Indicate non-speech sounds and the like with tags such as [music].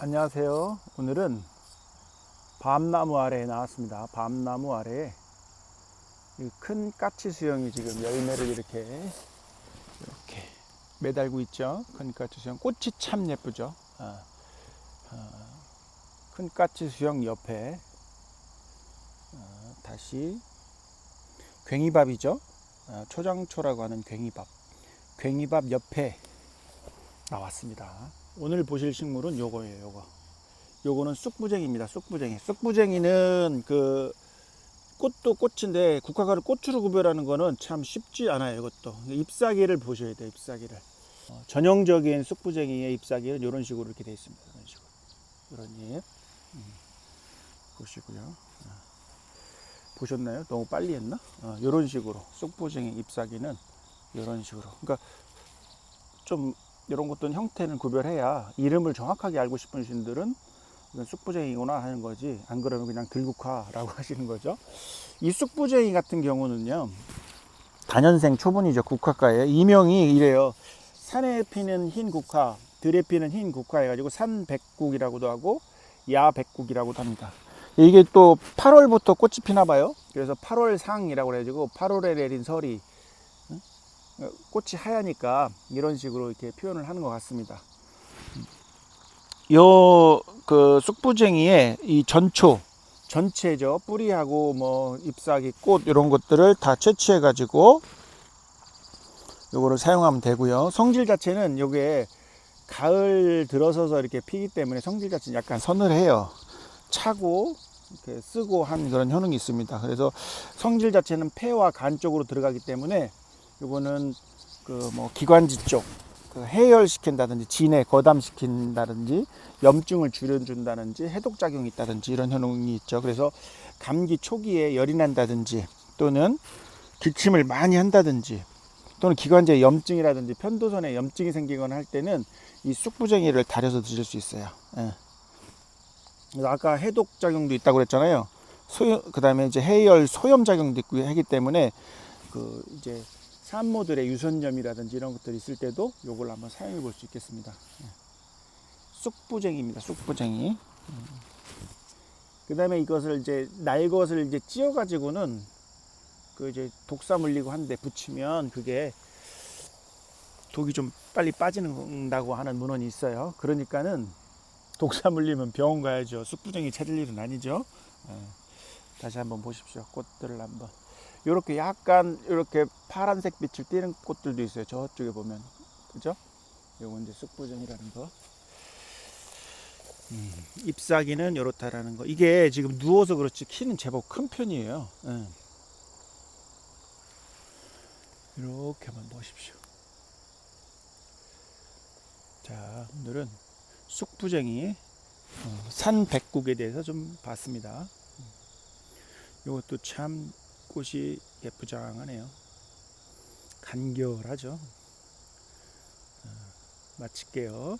안녕하세요. 오늘은 밤나무 아래에 나왔습니다. 밤나무 아래에 이큰 까치 수영이 지금 열매를 이렇게 이렇게 매달고 있죠. 큰 까치 수영 꽃이 참 예쁘죠. 아, 아, 큰 까치 수영 옆에 아, 다시 괭이밥이죠. 아, 초장초라고 하는 괭이밥. 괭이밥 옆에 나왔습니다. 오늘 보실 식물은 요거예요, 요거. 요거는 쑥부쟁이입니다. 쑥부쟁이. 쑥부쟁이는 그 꽃도 꽃인데 국화과를 꽃으로 구별하는 거는 참 쉽지 않아요, 이것도. 잎사귀를 보셔야 돼요, 잎사귀를. 어, 전형적인 쑥부쟁이의 잎사귀는 이런 식으로 이렇게 되어 있습니다. 이런 식으로. 이런 잎. 음, 보시고요. 어. 보셨나요? 너무 빨리 했나? 어, 이런 식으로 쑥부쟁이 잎사귀는 이런 식으로. 그러니까 좀 이런 것들은 형태는 구별해야 이름을 정확하게 알고 싶은 분들은 이건 쑥부쟁이구나 하는 거지. 안 그러면 그냥 들국화라고 [laughs] 하시는 거죠. 이 쑥부쟁이 같은 경우는요 단연생 초분이죠 국화과에. 이명이 이래요. 산에 피는 흰 국화 들에 피는 흰 국화 해가지고 산백국이라고도 하고 야백국이라고도 합니다. 이게 또 8월부터 꽃이 피나 봐요. 그래서 8월상이라고 해가지고 8월에 내린 설이 꽃이 하얘니까 이런 식으로 이렇게 표현을 하는 것 같습니다. 요 그 쑥부쟁이의 이 전초 전체죠 뿌리하고 뭐 잎사귀 꽃 이런 것들을 다 채취해 가지고 요거를 사용하면 되고요. 성질 자체는 요게 가을 들어서서 이렇게 피기 때문에 성질 자체는 약간 서늘해요. 차고 이렇게 쓰고 한 그런 효능이 있습니다. 그래서 성질 자체는 폐와 간 쪽으로 들어가기 때문에 요거는 그 뭐 기관지 쪽그 해열시킨다든지 진해 거담시킨다든지 염증을 줄여준다든지 해독 작용이 있다든지 이런 효능이 있죠. 그래서 감기 초기에 열이 난다든지 또는 기침을 많이 한다든지 또는 기관지에 염증이라든지 편도선에 염증이 생기거나 할 때는 이 쑥부쟁이를 달여서 드실 수 있어요. 예. 아까 해독 작용도 있다고 그랬잖아요. 소염 그다음에 이제 해열 소염 작용도 있고 하기 때문에 그 이제 산모들의 유선염이라든지 이런 것들이 있을 때도 요걸 한번 사용해 볼 수 있겠습니다. 예. 쑥부쟁이입니다. 쑥부쟁이. 그 다음에 이것을 이제 날 것을 이제 찧어 가지고는 그 이제 독사 물리고 한데 붙이면 그게 독이 좀 빨리 빠지는다고 하는 문헌이 있어요. 그러니까는 독사 물리면 병원 가야죠. 쑥부쟁이 찾을 일은 아니죠. 예. 다시 한번 보십시오. 꽃들을 한번. 이렇게 약간 이렇게 파란색 빛을 띠는 꽃들도 있어요. 저쪽에 보면 그죠? 요건 이제 쑥부정이라는 거. 음, 잎사귀는 이렇다라는 거. 이게 지금 누워서 그렇지 키는 제법 큰 편이에요. 예. 이렇게만 보십시오. 자, 오늘은 쑥부쟁이 어, 산백국에 대해서 좀 봤습니다. 이것도 참 꽃이 예쁘장하네요. 간결하죠. 어, 마칠게요.